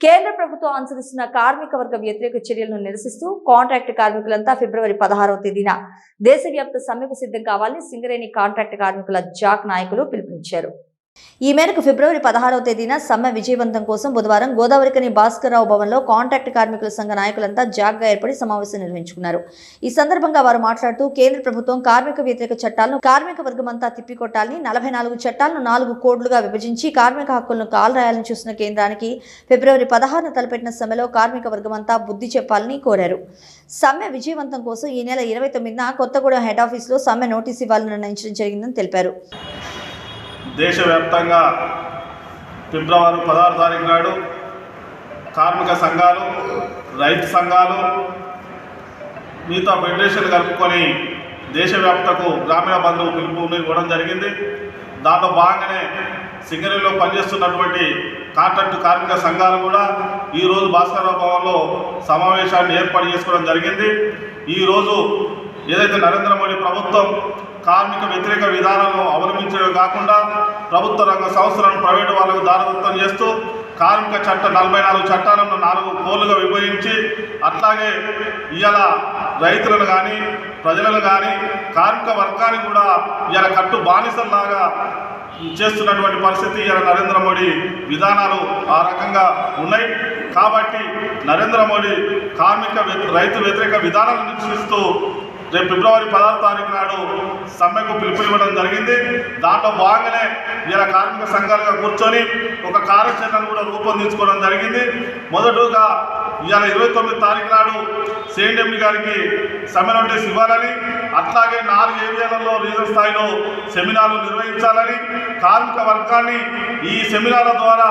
కేంద్ర ప్రభుత్వం అనుసరిస్తున్న కార్మిక వర్గ వ్యతిరేక చర్యలను నిరసిస్తూ కాంట్రాక్ట్ కార్మికులంతా ఫిబ్రవరి పదహారవ తేదీన దేశవ్యాప్త సమ్మెకు సిద్ధం కావాలని సింగరేణి కాంట్రాక్ట్ కార్మికుల జాక్ నాయకులు పిలుపునిచ్చారు. ఈ మేరకు ఫిబ్రవరి పదహారవ తేదీన సమ్మె విజయవంతం కోసం బుధవారం గోదావరికని భాస్కర్రావు భవన్లో కాంట్రాక్ట్ కార్మికుల సంఘ నాయకులంతా జాగ్గా ఏర్పడి సమావేశం నిర్వహించుకున్నారు. ఈ సందర్భంగా వారు మాట్లాడుతూ కేంద్ర ప్రభుత్వం కార్మిక వ్యతిరేక చట్టాలను కార్మిక వర్గమంతా తిప్పికొట్టాలని నలభై నాలుగు చట్టాలను నాలుగు కోడ్లుగా విభజించి కార్మిక హక్కులను కాలరాయాలని చూసిన కేంద్రానికి ఫిబ్రవరి పదహారున తలపెట్టిన సమ్మెలో కార్మిక వర్గమంతా బుద్ధి చెప్పాలని కోరారు. సమ్మె విజయవంతం కోసం ఈ నెల ఇరవై తొమ్మిదిన కొత్తగూడెం హెడ్ ఆఫీసులో సమ్మె నోటీసు ఇవ్వాలని నిర్ణయించడం జరిగిందని తెలిపారు. దేశవ్యాప్తంగా ఫిబ్రవరి పదహారు తారీఖు నాడు కార్మిక సంఘాలు రైతు సంఘాలు మిగతా ఫెడరేషన్ కలుపుకొని దేశవ్యాప్తకు గ్రామీణ బంధువు పిలుపుని ఇవ్వడం జరిగింది. దాంట్లో భాగంగానే సింగరేణిలో పనిచేస్తున్నటువంటి కాంట్రాక్టు కార్మిక సంఘాలు కూడా ఈరోజు భాస్కరరావు భవన్లో సమావేశాన్ని ఏర్పాటు చేసుకోవడం జరిగింది. ఈరోజు ఏదైతే నరేంద్ర మోడీ ప్రభుత్వం కార్మిక వ్యతిరేక విధానాలను అవలంబించడమే కాకుండా ప్రభుత్వ రంగ సంస్థలను ప్రైవేటు వాళ్ళకు దారదత్తం చేస్తూ కార్మిక చట్ట నలభై నాలుగు చట్టాలను నాలుగు కోలుగా విభజించి అట్లాగే ఇవాళ రైతులను కానీ ప్రజలను కానీ కార్మిక వర్గాన్ని కూడా ఇవాళ కట్టు బానిసల్లాగా చేస్తున్నటువంటి పరిస్థితి ఇవాళ నరేంద్ర మోడీ విధానాలు ఆ రకంగా ఉన్నాయి. కాబట్టి నరేంద్ర మోడీ కార్మిక రైతు వ్యతిరేక విధానాలను నిరసిస్తూ రేపు ఫిబ్రవరి పదహారు తారీఖు నాడు సమ్మెకు పిలుపు ఇవ్వడం జరిగింది. దాంట్లో భాగంగానే ఇలా కార్మిక సంఘాలుగా కూర్చొని ఒక కార్యాచరణను కూడా రూపొందించుకోవడం జరిగింది. మొదటగా ఇవాళ ఇరవై తొమ్మిది తారీఖు నాడు సిఎండి గారికి సమ్మె నోటీస్ ఇవ్వాలని అట్లాగే నాలుగు ఏరియాలలో రీజన్ స్థాయిలో సెమినార్లు నిర్వహించాలని కార్మిక వర్గాన్ని ఈ సెమినార్ల ద్వారా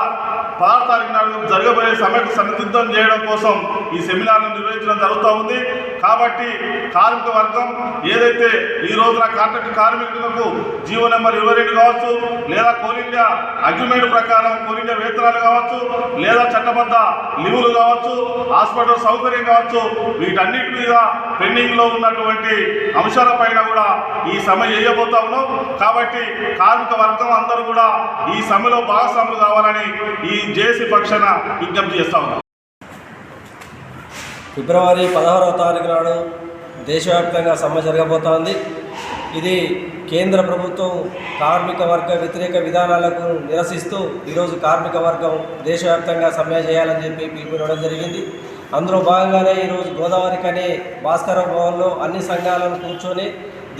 పదహారు తారీఖు నాడు జరగబోయే సమ్మెకు సన్నిహితం చేయడం కోసం ఈ సెమినార్ను నిర్వహించడం జరుగుతూ ఉంది. కాబట్టి కార్మిక వర్గం ఏదైతే ఈ రోజున కాంట్రాక్ట్ కార్మికులకు జీవో నెంబర్ ఇరవై రెండు కావచ్చు లేదా కోల్ ఇండియా అగ్రిమెంట్ ప్రకారం కోల్ ఇండియా వేతనాలు కావచ్చు లేదా చట్టబద్ధ లీవులు కావచ్చు హాస్పిటల్ సౌకర్యం కావచ్చు. వీటన్నిటి మీద పెండింగ్లో ఉన్నటువంటి అంశాలపైన కూడా ఈ సమ్మె చేయబోతా ఉన్నాం. కాబట్టి కార్మిక వర్గం అందరూ కూడా ఈ సమ్మెలో భాగస్వాములు కావాలని ఈ జేసీ పక్షాన విజ్ఞప్తి చేస్తా ఉన్నాం. ఫిబ్రవరి పదహారవ తారీఖు నాడు దేశవ్యాప్తంగా సమ్మె జరగబోతోంది. ఇది కేంద్ర ప్రభుత్వం కార్మిక వర్గ వ్యతిరేక విధానాలకు నిరసిస్తూ ఈరోజు కార్మిక వర్గం దేశవ్యాప్తంగా సమ్మె చేయాలని చెప్పి పిలుపునివ్వడం జరిగింది. అందులో భాగంగానే ఈరోజు గోదావరి కనే భాస్కర భవన్లో అన్ని సంఘాలను కూర్చొని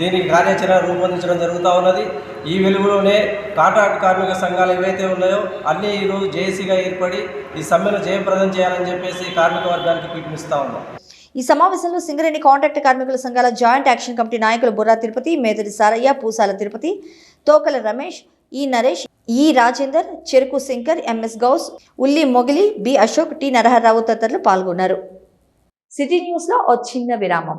దీనికి కార్యాచరణ రూపొందించడం జరుగుతూ ఉన్నది. ఈ వెలుగులోనే కాంట్రాక్ట్ కార్మిక సంఘాలు ఏవైతే ఉన్నాయో అన్నీ ఈరోజు జేఏసీగా ఏర్పడి ఈ సమ్మెను జయప్రదం చేయాలని చెప్పేసి కార్మిక వర్గానికి పిలుపునిస్తూ ఉన్నాం. ఈ సమావేశంలో సింగరేణి కాంట్రాక్ట్ కార్మికుల సంఘాల జాయింట్ యాక్షన్ కమిటీ నాయకులు బుర్రా తిరుపతి మేదరి సారయ్య పూసాల తిరుపతి తోకల రమేష్ ఈ నరేష్ ఈ రాజేందర్ చెరుకు Shankar MS Ghouse Ulli Mogili B Ashok T Naraharrao తదితరులు పాల్గొన్నారు. సిటీ న్యూస్లో ఓ చిన్న విరామం.